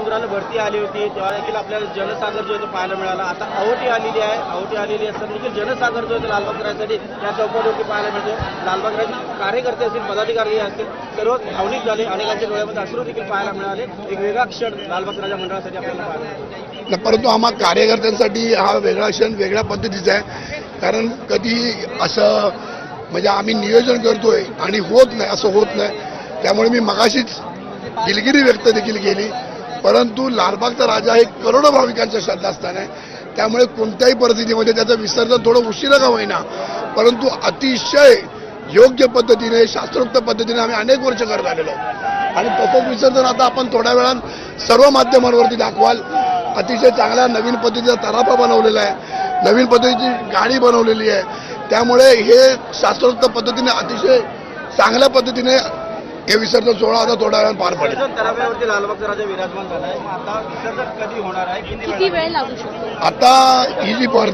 समुद्राला भरती आली होती तेव्हा देखील आपल्याला जनसागर जो आहे तो पाहायला मिळाला. आता अहोटी आलेली आहे अहोटी आलेली असताना देखील जनसागर जो आहे तो लालबागरासाठी त्या या चौकावरती पाहायला मिळतो. लालबागराचे कार्यकर्ते असतील पदाधिकारी असतील सर्व भावनिक झाले अनेकांच्या डोळ्यामध्ये अश्रू देखील पाहायला मिळाले. एक वेगळा क्षण लालबाग राजा मंडळासाठी आपल्याला पाहायला परंतु आम्हा कार्यकर्त्यांसाठी हा वेगळा क्षण वेगळ्या पद्धतीचा आहे. कारण कधी असं म्हणजे आम्ही नियोजन करतोय आणि होत नाही असं होत नाही. त्यामुळे मी मगाशीच दिलगिरी व्यक्त देखील केली. परंतु लालबागचा राजा हे करोडो भाविकांचं श्रद्धास्थान आहे. त्यामुळे कोणत्याही परिस्थितीमध्ये त्याचं विसर्जन थोडं उशिरा का होईना. परंतु अतिशय योग्य पद्धतीने शास्त्रोक्त पद्धतीने आम्ही अनेक वर्ष करत आलेलो आणि तसंच विसर्जन आता आपण थोड्या वेळात सर्व माध्यमांवरती दाखवाल. अतिशय चांगल्या नवीन पद्धतीचा तराफा बनवलेला आहे. नवीन पद्धतीची गाडी बनवलेली आहे. त्यामुळे हे शास्त्रोक्त पद्धतीने अतिशय चांगल्या पद्धतीने हे विसर्जन सोहळा आता थोड्या वेळात पार पडेल. आता विसर्जन कधी होणार आहे? किती वेळ किती वेळ लागू शकतो? आता ही जी भर